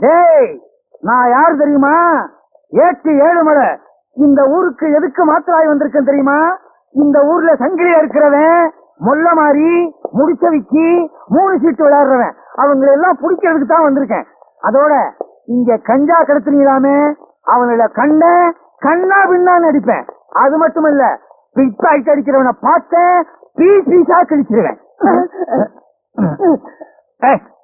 டேய் நான் யார் தெரியுமா? ஏட்டு ஏழுமலை இந்த ஊருக்கு எதுக்கு மாத்திராய் வந்திருக்கேன் தெரியுமா? இந்த ஊர்ல சங்கிலியா இருக்கிறவன் மொல்ல மாறி முடிச்ச விக்கி மூணு சீட்டு விளையாடுறவன். அவங்களை எல்லாம் பிடிக்கிறதுக்கு தான் வந்திருக்கேன். அதோட இங்க கஞ்சா கடத்தினீங்களாமே அவங்கள கண்ட கண்ணா பின்னான்னு அடிப்பேன் அது மட்டும் இல்ல பிக் பாக்கெட் அடிக்கிறவனை பார்த்தேன் பீஸ் பீஸா கிழிச்சிருவேன்.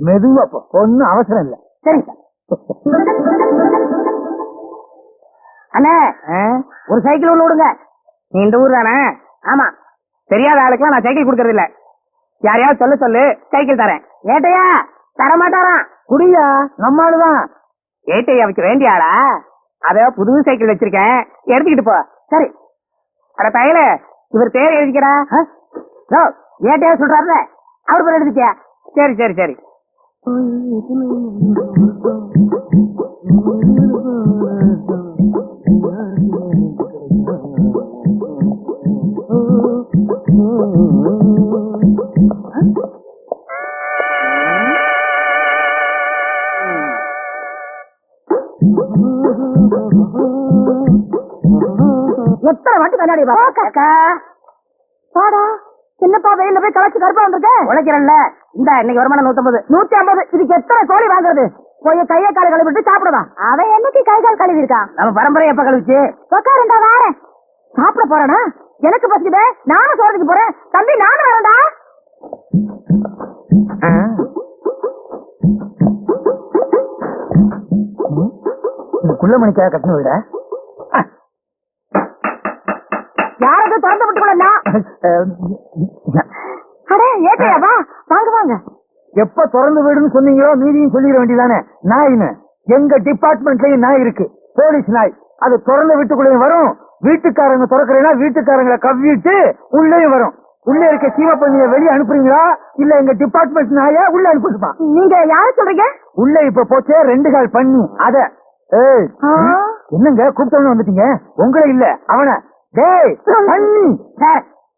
மெதுவா போ. ஒன்னும் அவசரம் இல்ல. சரிங்க சார். அண்ணே ஒரு சைக்கிள் ஒண்ணு விடுங்க நீ இந்த ஊர் தானே? ஆமா. தெரியாத ஆளுக்குலாம் நான் சைக்கிள் கொடுக்கறது இல்ல. யாரையாவது சொல்ல சொல்லு சைக்கிள் தரேன். ஏட்டையா? தர மாட்டாராம் குடியா? நம்ம ஆளுதான் ஏட்டையாவுக்கு வேண்டிய ஆளா? அத புது சைக்கிள் வச்சிருக்கேன். எடுத்துக்கிட்டு போ. சரி. அட பயல இவர் பேர் எழுதிக்கிறா? ஏட்டையா சொல்றாருல. அவர் பேர் எழுதிக்க சரி சரி சரி. எத்தனை வாட்டி கண்ணாடி பாக்கா பாடா சின்னப்பா வெயில போய் கலச்சு கருப்பா வந்திருக்க? உழைக்கிறல்ல இந்த இன்னைக்கு வருமானம் நூத்தம்பது. நூத்தி ஐம்பது. இதுக்கு எத்தனை கோழி வாங்குறது? போய் கையை காலை கழுவிட்டு சாப்பிடுவா? அவன் என்னைக்கு கை கால் கழுவி இருக்கான் நம்ம பரம்பரை எப்ப கழுவிச்சு? உட்காருண்டா வாரேன். சாப்பிட போறேனா? எனக்கு பசிக்குதே. நானும் சோறதுக்கு போறேன். தம்பி நானும் வரேன்டா. இது குள்ள மணிக்காக கட்டணம் விட? யாரது திறந்து விட்டுக்கொள்ளா? அடே ஏட்டையா வா வாங்க வாங்க. எப்ப திறந்து வீடுன்னு சொன்னீங்களோ மீதியும் சொல்லிட வேண்டியதானே நாயின்னு. எங்க டிபார்ட்மெண்ட்லயும் நாய் இருக்கு. போலீஸ் நாய். அது திறந்த வீட்டுக்குள்ளேயும் வரும். வீட்டுக்காரங்க திறக்கிறேன்னா வீட்டுக்காரங்களை கவ்விட்டு உள்ளேயும் வரும். உள்ள இருக்க சீமப்பண்ணிய வெளியே அனுப்புறீங்களா? இல்ல எங்க டிபார்ட்மெண்ட் நாய உள்ள அனுப்பிட்டுமா நீங்க யார சொல்றீங்க? உள்ள இப்ப போச்சே ரெண்டு கால் பண்ணி. அத? என்னங்க கூப்பிட்டவன வந்துட்டீங்க? உங்களை இல்ல அவன. டேய் பண்ணி.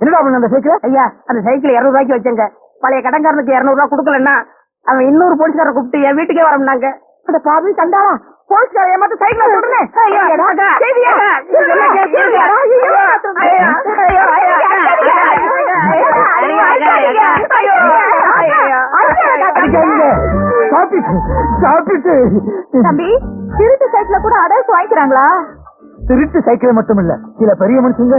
என்னடா பண்ண அந்த சைக்கிளை ஐயா அந்த சைக்கிள் இருநூறு ரூபாய்க்கு வச்சேங்க பழைய கடன்காரனுக்கு இருநூறு ரூபாய் கொடுக்கலன்னா அவன் இன்னொரு போலீஸ்கார கூப்பிட்டு என் வீட்டுக்கே வரம்னாங்க அந்த பாவி கண்டாளா போலீஸ்கார ஏமாத்த சைக்கிள் சாப்பிட்டு தம்பி திருட்டு சைக்கிள கூட அடைச்சு வாங்கிக்கிறாங்களா திருட்டு சைக்கிள் மட்டும் இல்ல சில பெரிய மனுஷங்க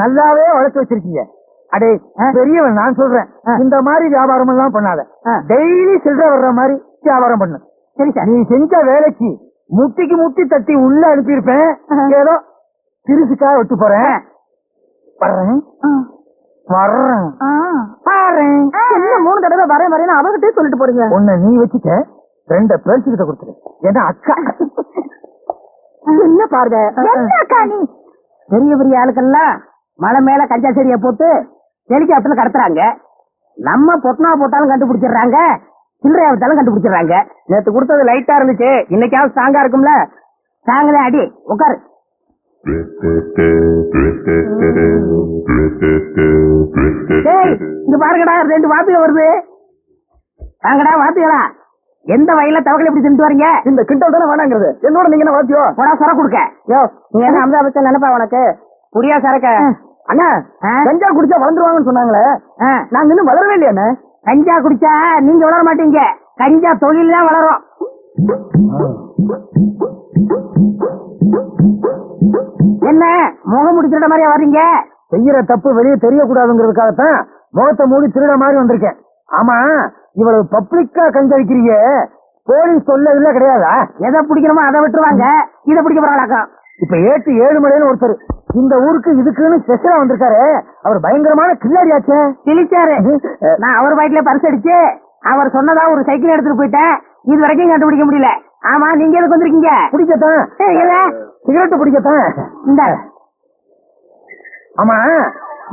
நல்லாவே வளர்த்து வச்சிருக்கீங்க. அடே பெரியவன் நான் சொல்றேன். இந்த மாதிரி வியாபாரம் எல்லாம் பண்ணாத. டெய்லி சில்லற வர்ற மாதிரி வியாபாரம் பண்ணு. சரி சார். நீ செஞ்ச வேலைக்கு முட்டிக்கு முட்டி தட்டி உள்ள அனுப்பியிருப்பேன். ஏதோ திருசுக்காக விட்டு போறேன். வர்றேன். வர்றேன். என்ன மூணு தடவை வரேன் வரேன்னு அவர்கிட்டயே சொல்லிட்டு போறீங்க? உன்னை நீ வச்சுக்க ரெண்ட பேர்ஸ் கிட்ட கொடுத்துரு. ஏன்னா அக்கா. என்ன பாருங்க என்ன அக்கா நீ? பெரிய பெரிய ஆளுக்கெல்லாம் மலை மேல கஞ்சா செடியை போட்டு ஹெலிகாப்டர்ல கடத்துறாங்க. நம்ம பொட்னா போட்டாலும் கண்டுபிடிச்சிடுறாங்க. சில்லறையா விட்டாலும் கண்டுபிடிச்சிடுறாங்க. நேத்து கொடுத்தது லைட்டா இருந்துச்சு. இன்னைக்காவது ஸ்ட்ராங்கா இருக்கும்ல? ஸ்ட்ராங்கதான் அடி. உட்காரு. இங்க பாருங்கடா ரெண்டு வாத்திய வருது. வாங்கடா வாத்தியலா எந்த வயல்ல தவக்கலை எப்படி தின்ட்டு வரீங்க? இந்த கிண்டல் தானே வேணாங்கிறது. என்னோட நீங்க என்ன வாத்தியம் போடா சொர கொடுக்க. யோ நீ என்ன அமிதாபத்தை நினைப்பா உனக்கு? புரியா சரக்க? அண்ணா? கஞ்சா குடிச்சா வளர்ந்துருவாங்கன்னு சொன்னாங்களே. நாங்க இன்னும் வளரவே இல்லையா கஞ்சா குடிச்சா நீங்க வளர மாட்டீங்க. கஞ்சா தொழில் தான் வளரும். என்ன முகம் முடிச்சிட மாதிரியா வர்றீங்க? செய்யற தப்பு வெளியே தெரியக்கூடாதுங்கிறதுக்காகத்தான் முகத்தை மூடி திருட மாதிரி வந்திருக்கேன். ஆமா இவ்வளவு பப்ளிக்கா கஞ்சா விக்கிறீங்க. போலீஸ் சொல்ல இல்ல கிடையாதா? எதை பிடிக்கணுமோ அதை விட்டுருவாங்க. இதை பிடிக்க போறாங்களாக்கம் இப்ப ஏட்டு ஏழு மலைன்னு ஒருத்தர் இந்த ஊருக்கு இதுக்குன்னு ஸ்பெஷலா வந்திருக்காரு. அவர் பயங்கரமான கில்லாடியாச்சே கிழிச்சாரு நான் அவர் பைக்ல பரிசு அடிச்சு அவர் சொன்னதா ஒரு சைக்கிள் எடுத்துட்டு போயிட்டேன். இது வரைக்கும் கண்டுபிடிக்க முடியல. ஆமா நீங்க எதுக்கு வந்திருக்கீங்க? பிடிக்கத்தான். சிகரெட் பிடிக்கத்தான் இந்த. ஆமா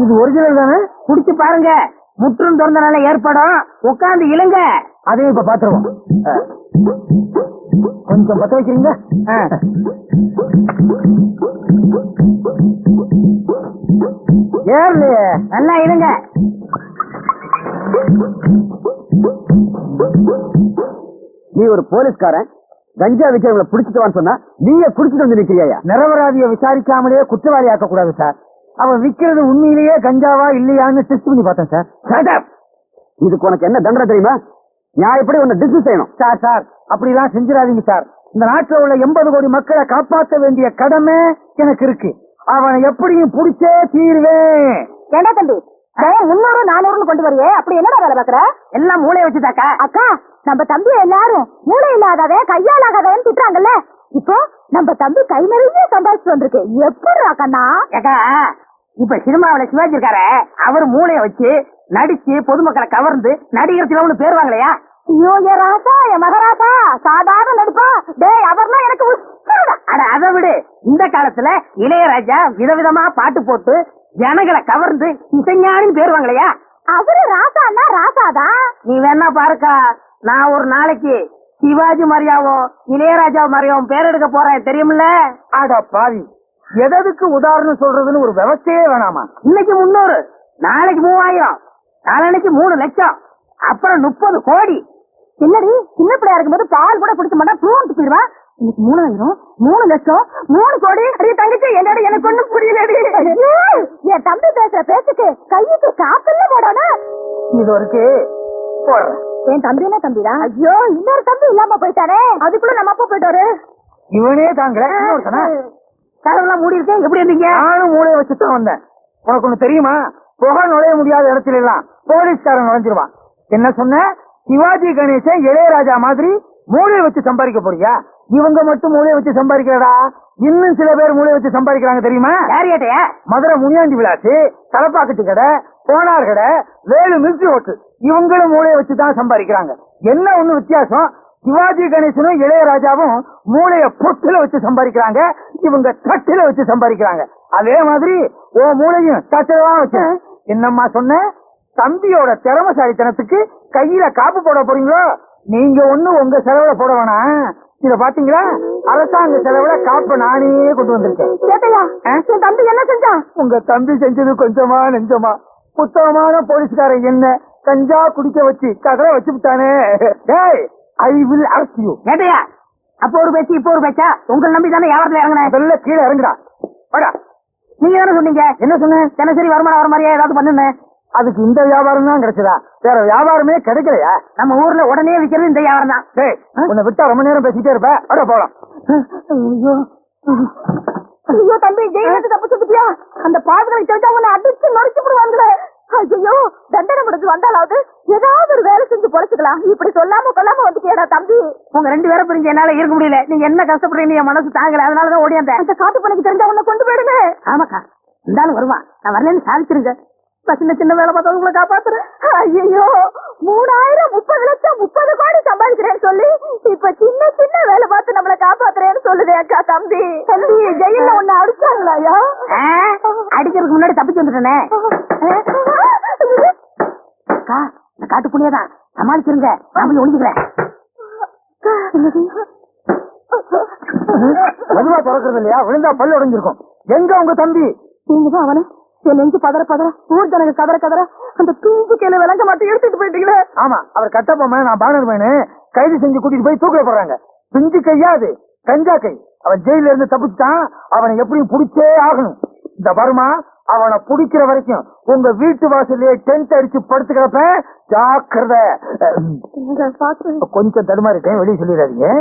இது ஒரிஜினல் தானே? குடிச்சு பாருங்க. முற்றும் திறந்தனால ஏற்படும். உட்கார்ந்து இழுங்க. அதையும் இப்ப பாத்துருவோம். கொஞ்சம் பத்த வைக்கிறீங்க ஏர்லையே நல்லா இழுங்க நீ ஒரு போலீஸ்காரன். கஞ்சா விக்கிறவங்களை பிடிச்சிட்டு சொன்னா நீயே குடிச்சிட்டு வந்து நிக்கிறியா நிரபராதிய விசாரிக்காமலே குற்றவாளி ஆக்க கூடாது சார். அவன் விக்கிறது உண்மையிலேயே கஞ்சாவா இல்லையான்னு டெஸ்ட் பண்ணி பார்த்தேன் சார். இதுக்கு உனக்கு என்ன தண்டனை தெரியுமா? நான் எப்படி உன்னை டிஸ்மிஸ் செய்யணும். சார் சார் அப்படிலாம் செஞ்சிடாதீங்க சார். இந்த நாட்டில் உள்ள எண்பது கோடி மக்களை காப்பாற்ற வேண்டிய கடமை எனக்கு இருக்கு. அவனை எப்படியும் பிடிச்சே தீருவேன். ஏண்டா தம்பி? முன்னூறு நானூறுன்னு கொண்டு வரையே. அப்படி என்னடா வேலை பாக்குற எல்லாம் மூளை வச்சுதாக்கா. அக்கா நம்ம தம்பி எல்லாரும் மூளை இல்லாதவன் கையால் ஆகாதவன் திட்டுறாங்கல்ல? இப்போ நம்ம தம்பி கை நிறைய சம்பாதிச்சு வந்திருக்கு. எப்படி கண்ணா ஏக்கா இப்ப சினிமாவில சிவாஜி இருக்காரு அவர் மூளைய வச்சு நடிச்சு பொதுமக்களை கவர்ந்து நடிகர் சிலவனு பேர் வாங்கலையா? ஐயோ ஏ ராசா என் மகராசா சாதாரண நடிப்பா. டேய் அவர்லாம் எனக்கு உசுருடா. அட அதை விடு. இந்த காலத்துல இளையராஜா விதவிதமா பாட்டு போட்டு ஜனங்களை கவர்ந்து இசைஞானின்னு பேர் வாங்கலையா? அவரு ராசான்னா ராசாதான் நீ வேணா பாருக்கா. நான் ஒரு நாளைக்கு சிவாஜி மாதிரியாவும் இளையராஜா மாதிரியாவும் பேர் எடுக்க போறேன். தெரியுமில்ல? அட பாவி. எதற்கு உதாரணம் சொல்றதுன்னு ஒரு விவசாயே வேணாமா? இன்னைக்கு முன்னூறு நாளைக்கு மூவாயிரம் நாளைக்கு மூணு லட்சம் அப்புறம் முப்பது கோடி. என்னடி? சின்ன பிள்ளையா இருக்கும்போது பால் கூட குடிக்க மாட்டா பூண்டு போயிடுவா? இன்னைக்கு மூணாயிரம் மூணு லட்சம் மூணு கோடி. அடியே தங்கச்சி என்னோட எனக்கு ஒண்ணும் புரியலடி. என் தம்பி பேசுற பேச்சுக்கு கையுக்கு காப்பில்ல போடணும். இது இருக்கு போடுறேன். என் தம்பி என்ன தம்பிடா? ஐயோ இன்னொரு தம்பி இல்லாம போயிட்டானே. அதுக்குள்ள நம்ம அப்பா போயிட்டாரு இவனே தாங்கிற கதவுலாம் மூடி இருக்கேன். எப்படி இருந்தீங்க? நானும் மூளையை வச்சுதான் வந்தேன். உனக்கு ஒண்ணு தெரியுமா? புகை நுழைய முடியாத இடத்துல எல்லாம் போலீஸ்காரன் நுழைஞ்சிருவான். என்ன சொன்ன? சிவாஜி கணேசன் இளையராஜா மாதிரி மூளையை வச்சு சம்பாதிக்க போறியா? இவங்க மட்டும் மூளையை வச்சு சம்பாதிக்கிறடா இன்னும் சில பேர் மூளையை வச்சு சம்பாதிக்கிறாங்க தெரியுமா? மதுரை முனியாண்டி விளாச்சு தலப்பாக்கட்டு கடை போனார் கடை வேலு மில்கி ஹோட்டல். இவங்களும் மூளையை வச்சு தான் சம்பாதிக்கிறாங்க. என்ன ஒண்ணு வித்தியாசம்? சிவாஜி கணேசனும் இளையராஜாவும் மூளைய பொட்டுல வச்சு சம்பாதிக்கிறாங்க. இவங்க தட்டுல வச்சு சம்பாதிக்கிறாங்க. அதே மாதிரி ஓ மூளையும் தட்டுல தான் வச்சு. என்னம்மா சொன்ன? தம்பியோட திறமசாலித்தனத்துக்கு கையில காப்பு போட போறீங்களோ? நீங்க ஒண்ணு உங்க செலவுல போட வேணாம். இத பாத்தீங்களா? அரசாங்க செலவுல காப்ப நானே கொண்டு வந்திருக்கேன். கேட்டையா? என் தம்பி என்ன செஞ்சான் உங்க தம்பி செஞ்சது கொஞ்சமா நெஞ்சமா. புத்தகமான போலீஸ்காரன் என்ன கஞ்சா குடிக்க வச்சு கதவை வச்சு விட்டானே. ஐ வில் அரஸ்ட் யூ கேட்டையா அப்போ ஒரு பேச்சு இப்போ ஒரு பேச்சா? உங்களை நம்பி தானே வியாபாரத்துல இறங்கினேன் முதல்ல கீழே இறங்குடா. வாடா. நீங்க தானே சொன்னீங்க? என்ன சொன்னேன் தினசரி வருமானம் வர மாதிரியா ஏதாவது பண்ணுங்க அதுக்கு இந்த வியாபாரம் தான் கிடைச்சதா? வேற வியாபாரமே கிடைக்கலையா? நம்ம ஊர்ல உடனே விக்கிறது இந்த வியாபாரம் தான் டேய் உன்னை விட்டா ரொம்ப நேரம் பேசிட்டே இருப்ப. அட போலாம். ஐயோ. தம்பி ஜெயிலுக்கு தப்பு சொல்லிட்டியா? அந்த பாதுகளை தெரிஞ்சா உன்னை அடிச்சு நொடிச்சு விடுவாங்களே. ஐயோ தண்டனை முடிச்சு வந்தாலாவது ஏதாவது ஒரு வேலை செஞ்சு பொழைச்சுக்கலாம். இப்படி சொல்லாம கொள்ளாம வந்துட்டியடா தம்பி. உங்க ரெண்டு பேரும் பிரிஞ்சு என்னால இருக்க முடியல. நீங்க என்ன கஷ்டப்படுறீங்க என் மனசு தாங்கல. அதனாலதான் ஓடியாந்தேன் அந்த காட்டு பணிக்கு தெரிஞ்சா உன்னை கொண்டு போயிடுங்க. ஆமாக்கா. இருந்தாலும் வருவான். நான் வரலன்னு சாதிச்சிருங்க. நான் சின்ன சின்ன வேலை பார்த்தா உங்களை காப்பாத்துறேன். ஐயோ மூணாயிரம் முப்பது லட்சம் முப்பது கோடி சம்பாதிக்கிறேன்னு சொல்லி இப்ப சின்ன சின்ன வேலை பார்த்து நம்மள காப்பாத்துறேன்னு சொல்லுதே அக்கா தம்பி. தம்பி ஜெயில ஒண்ணு அடிச்சாங்களாயா அடிக்கிறதுக்கு முன்னாடி தப்பிச்சு வந்துட்டேனே. அக்கா இந்த காட்டு புண்ணியதான் சமாளிச்சிருங்க. நான் போய் ஒளிஞ்சுக்கிறேன். மெதுவா திறக்கிறது இல்லையா? விழுந்தா பல்லு உடைஞ்சிருக்கும். எங்க உங்க தம்பி? நீங்கதான் அவன. என் நெஞ்சு பதற பதற ஊர் ஜனங்க கதற கதற அந்த தூம்பு கையில விளங்க மாட்டேன் எடுத்துட்டு போயிட்டீங்களே. ஆமா அவர் கட்டப்பொம்மை நான் பானர் மேனு கைது செஞ்சு கூட்டிட்டு போய் தூக்கில போடுறாங்க. பிஞ்சு கையா அது? கஞ்சா கை. அவன் ஜெயில இருந்து தப்பிச்சுட்டான் அவனை எப்படியும் புடிச்சே ஆகணும். இந்த வருமா அவனை புடிக்கிற வரைக்கும் உங்க வீட்டு வாசல்லே டென்ட் அடிச்சு படுத்துக்கிறப்ப ஜாக்கிரதை. பார்த்து. கொஞ்சம் தடுமாறிட்டேன் வெளியே சொல்லிடாதீங்க.